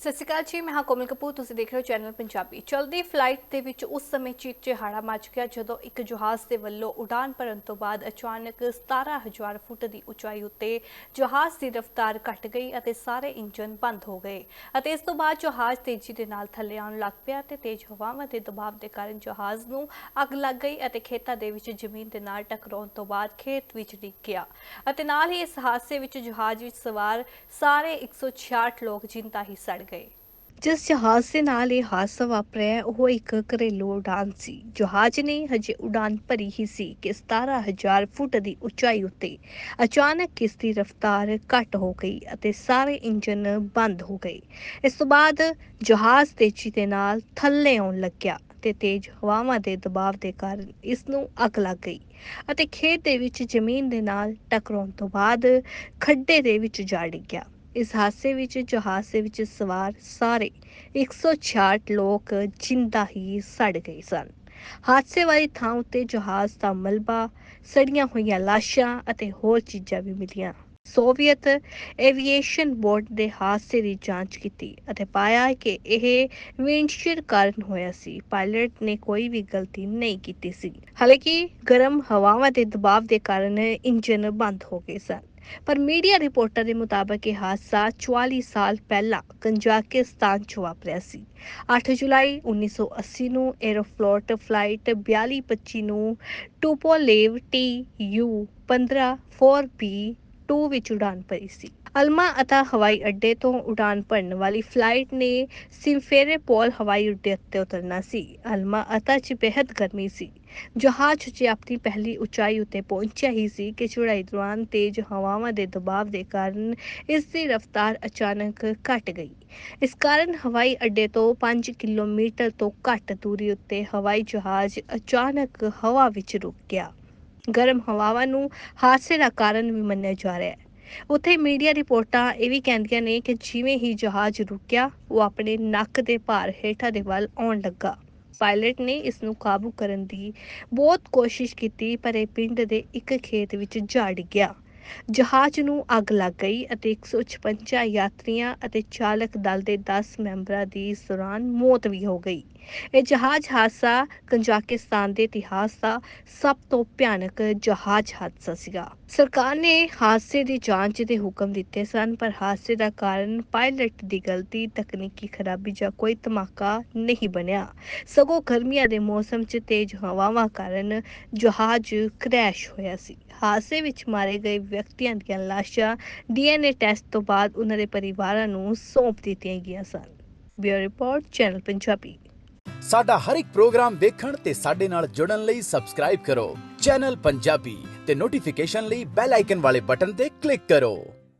ਸਤਿ ਸ਼੍ਰੀ ਅਕਾਲ ਜੀ, ਮੈਂ ਹਾਂ ਕੋਮਲ ਕਪੂਰ, ਤੁਸੀਂ ਦੇਖ ਰਹੇ ਹੋ ਚੈਨਲ ਪੰਜਾਬੀ। ਚਲਦੀ ਫਲਾਈਟ ਦੇ ਵਿੱਚ ਉਸ ਸਮੇਂ ਚੀਕ ਚਿਹਾੜਾ ਮਚ ਗਿਆ ਜਦੋਂ ਇੱਕ ਜਹਾਜ਼ ਦੇ ਵੱਲੋਂ ਉਡਾਨ ਭਰਨ ਤੋਂ ਬਾਅਦ ਅਚਾਨਕ 17000 ਫੁੱਟ ਦੀ ਉਚਾਈ ਉੱਤੇ ਜਹਾਜ਼ ਦੀ ਰਫ਼ਤਾਰ ਘਟ ਗਈ ਅਤੇ ਸਾਰੇ ਇੰਜਨ ਬੰਦ ਹੋ ਗਏ ਅਤੇ ਇਸ ਤੋਂ ਬਾਅਦ ਜਹਾਜ਼ ਤੇਜ਼ੀ ਦੇ ਨਾਲ ਥੱਲੇ ਆਉਣ ਲੱਗ ਪਿਆ ਤੇ ਤੇਜ਼ ਹਵਾਵਾਂ ਦੇ ਦਬਾਅ ਦੇ ਕਾਰਨ ਜਹਾਜ਼ ਨੂੰ ਅੱਗ ਲੱਗ ਗਈ ਅਤੇ ਖੇਤਾਂ ਦੇ ਵਿੱਚ ਜ਼ਮੀਨ ਦੇ ਨਾਲ ਟਕਰਾਉਣ ਤੋਂ ਬਾਅਦ ਖੇਤ ਵਿੱਚ ਡਿੱਗ ਗਿਆ ਅਤੇ ਨਾਲ ਹੀ ਇਸ ਹਾਦਸੇ ਵਿੱਚ ਜਹਾਜ਼ ਵਿੱਚ ਸਵਾਰ ਸਾਰੇ 166 ਲੋਕ ਜਿੰਦਾ ਹੀ ਸੜ ਗਏ। ਜਿਸ ਜਹਾਜ਼ ਦੇ ਨਾਲ ਇਹ ਹਾਦਸਾ ਵਾਪਰਿਆ, ਉਹ ਇੱਕ ਘਰੇਲੂ ਉਡਾਨ ਸੀ। ਜਹਾਜ਼ ਨੇ ਹਜੇ ਉਡਾਨ ਭਰੀ ਹੀ ਸੀ ਕਿ 17000 ਫੁੱਟ ਦੀ ਉਚਾਈ ਉੱਤੇ ਅਚਾਨਕ ਇਸ ਦੀ ਰਫ਼ਤਾਰ ਘਟ ਹੋ ਗਈ ਅਤੇ ਸਾਰੇ ਇੰਜਨ ਬੰਦ ਹੋ ਗਏ। ਇਸ ਤੋਂ ਬਾਅਦ ਜਹਾਜ਼ ਤੇਜ਼ੀ ਦੇ ਨਾਲ ਥੱਲੇ ਆਉਣ ਲੱਗਿਆ ਤੇ ਤੇਜ਼ ਹਵਾਵਾਂ ਦੇ ਦਬਾਅ ਦੇ ਕਾਰਨ ਇਸ ਨੂੰ ਅੱਗ ਲੱਗ ਗਈ ਅਤੇ ਖੇਤ ਦੇ ਵਿੱਚ ਜ਼ਮੀਨ ਦੇ ਨਾਲ ਟਕਰਾਉਣ ਤੋਂ ਬਾਅਦ ਖੱਡੇ ਦੇ ਵਿੱਚ ਜਾ ਡਿੱਗਿਆ। ਇਸ ਹਾਦਸੇ ਵਿੱਚ, ਜਹਾਜ਼ ਦੇ ਵਿੱਚ ਸਵਾਰ ਸਾਰੇ 166 ਲੋਕ ਜਿੰਦਾ ਹੀ ਸੜ ਗਏ ਸਨ। ਹਾਦਸੇ ਵਾਲੀ ਥਾਂ ਉੱਤੇ ਜਹਾਜ਼ ਦਾ ਮਲਬਾ, ਸੜੀਆਂ ਹੋਈਆਂ ਲਾਸ਼ਾਂ ਅਤੇ ਹੋਰ ਚੀਜ਼ਾਂ ਵੀ ਮਿਲੀਆਂ। ਸੋਵੀਅਤ ਐਵੀਏਸ਼ਨ ਬੋਰਡ ਦੇ ਹਾਦਸੇ ਦੀ ਜਾਂਚ ਕੀਤੀ ਅਤੇ ਪਾਇਆ ਕਿ ਇਹ ਵਿੰਡਸ਼ੀਲਡ ਕਾਰਨ ਹੋਇਆ ਸੀ। ਪਾਇਲਟ ਨੇ ਕੋਈ ਵੀ ਗਲਤੀ ਨਹੀਂ ਕੀਤੀ ਸੀ। ਹਾਲਾਂਕਿ ਗਰਮ ਹਵਾਵਾਂ ਦੇ ਦਬਾਅ ਦੇ ਕਾਰਨ ਇੰਜਨ ਬੰਦ ਹੋ ਗਏ ਸਨ। ਪਰ ਮੀਡੀਆ ਰਿਪੋਰਟਾਂ ਦੇ ਮੁਤਾਬਕ ਇਹ ਹਾਦਸਾ 44 ਸਾਲ ਪਹਿਲਾਂ ਕੰਜ਼ਾਕਿਸਤਾਨ 'ਚ ਵਾਪਰਿਆ ਸੀ। 8 ਜੁਲਾਈ 1980 ਨੂੰ 에ਅਰੋਫਲੋਟ ਫਲਾਈਟ 4225 ਨੂੰ ਟੂਪੋਲੇਵ ਟੀ ਯੂ 15 4B 2 ਵਿੱਚ ਉਡਾਨ ਭਰੀ ਸੀ। ਅਲਮਾ ਅਤਾ ਹਵਾਈ ਅੱਡੇ ਤੋਂ ਉਡਾਨ ਭਰਨ ਵਾਲੀ ਫਲਾਈਟ ਨੇ ਸਿੰਫੇਰੇਪੋਲ ਹਵਾਈ ਅੱਡੇ ਉੱਤੇ ਉਤਰਨਾ ਸੀ। ਅਲਮਾ ਅਤਾ 'ਚ ਬੇहद ਗਰਮੀ ਸੀ। ਜਹਾਜ਼ 'ਚ ਆਪਣੀ ਪਹਿਲੀ ਉਚਾਈ ਉੱਤੇ ਪਹੁੰਚਿਆ ਹੀ ਸੀ ਕਿ ਚੜਾਈ ਦੌਰਾਨ ਤੇਜ਼ ਹਵਾਵਾਂ ਦੇ ਦਬਾਅ ਦੇ ਕਾਰਨ ਇਸ ਦੀ ਰਫ਼ਤਾਰ ਅਚਾਨਕ ਘਟ ਗਈ। ਇਸ ਕਾਰਨ ਹਵਾਈ ਅੱਡੇ ਤੋਂ 5 ਕਿਲੋਮੀਟਰ ਤੋਂ ਘੱਟ ਦੂਰੀ ਉੱਤੇ ਹਵਾਈ ਜਹਾਜ਼ ਅਚਾਨਕ ਹਵਾ ਵਿੱਚ ਰੁਕ ਗਿਆ। ਗਰਮ ਹਵਾਵਾਂ ਨੂੰ ਹਾਦਸੇ ਦਾ ਕਾਰਨ ਵੀ ਮੰਨਿਆ ਜਾ ਰਿਹਾ ਹੈ। ਉੱਥੇ ਮੀਡੀਆ ਰਿਪੋਰਟਾਂ ਇਹ ਵੀ ਕਹਿੰਦੀਆਂ ਨੇ ਕਿ ਜਿਵੇਂ ਹੀ ਜਹਾਜ਼ ਰੁਕਿਆ, ਉਹ ਆਪਣੇ ਨੱਕ ਦੇ ਭਾਰ ਹੇਠਾਂ ਦੇ ਵੱਲ ਆਉਣ ਲੱਗਾ। ਪਾਇਲਟ ਨੇ ਇਸ ਨੂੰ ਕਾਬੂ ਕਰਨ ਦੀ ਬਹੁਤ ਕੋਸ਼ਿਸ਼ ਕੀਤੀ, ਪਰ ਇਹ ਪਿੰਡ ਦੇ ਇੱਕ ਖੇਤ ਵਿੱਚ ਜਾ ਡਿੱਗਿਆ ਜਹਾਜ਼ ਨੂੰ ਅੱਗ ਲੱਗ ਗਈ ਅਤੇ 156 ਯਾਤਰੀਆਂ ਅਤੇ ਚਾਲਕ ਦਲ ਦੇ 10 ਮੈਂਬਰਾਂ ਦੀ ਇਸ ਦੌਰਾਨ ਮੌਤ ਵੀ ਹੋ ਗਈ। ਇਹ ਜਹਾਜ਼ ਹਾਦਸਾ ਕੰਜ਼ਾਕਿਸਤਾਨ ਦੇ ਇਤਿਹਾਸ ਦਾ ਸਭ ਤੋਂ ਭਿਆਨਕ ਜਹਾਜ਼ ਹਾਦਸਾ ਸੀਗਾ। ਸਰਕਾਰ ਨੇ ਹਾਦਸੇ ਦੀ ਜਾਂਚ ਦੇ ਹੁਕਮ ਦਿੱਤੇ ਸਨ, ਪਰ ਹਾਦਸੇ ਦਾ ਕਾਰਨ ਪਾਇਲਟ ਦੀ ਗਲਤੀ, ਤਕਨੀਕੀ ਖਰਾਬੀ ਜਾਂ ਕੋਈ ਧਮਾਕਾ ਨਹੀਂ ਬਣਿਆ। ਸਗੋਂ ਗਰਮੀਆਂ ਦੇ ਮੌਸਮ 'ਚ ਤੇਜ਼ ਹਵਾਵਾਂ ਕਾਰਨ ਜਹਾਜ਼ ਕਰੈਸ਼ ਹੋਇਆ ਸੀ। ਹਾਦਸੇ ਵਿੱਚ ਮਾਰੇ ਗਏ ਵਿਅਕਤੀਆਂ ਦੀਆਂ ਲਾਸ਼ਾਂ ਡੀਐਨਏ ਟੈਸਟ ਤੋਂ ਬਾਅਦ ਉਹਨਾਂ ਦੇ ਪਰਿਵਾਰਾਂ ਨੂੰ ਸੌਂਪ ਦਿੱਤੀਆਂ ਗਈਆਂ ਸਨ। Bureau report, channel Punjabi. ਸਾਡਾ ਹਰ ਇੱਕ ਪ੍ਰੋਗਰਾਮ ਦੇਖਣ ਤੇ ਸਾਡੇ ਨਾਲ ਜੁੜਨ ਲਈ ਸਬਸਕ੍ਰਾਈਬ ਕਰੋ। ਚੈਨਲ ਪੰਜਾਬੀ ਤੇ ਨੋਟੀਫਿਕੇਸ਼ਨ ਲਈ ਬੈਲ ਆਈਕਨ ਵਾਲੇ ਬਟਨ ਤੇ ਕਲਿੱਕ ਕਰੋ।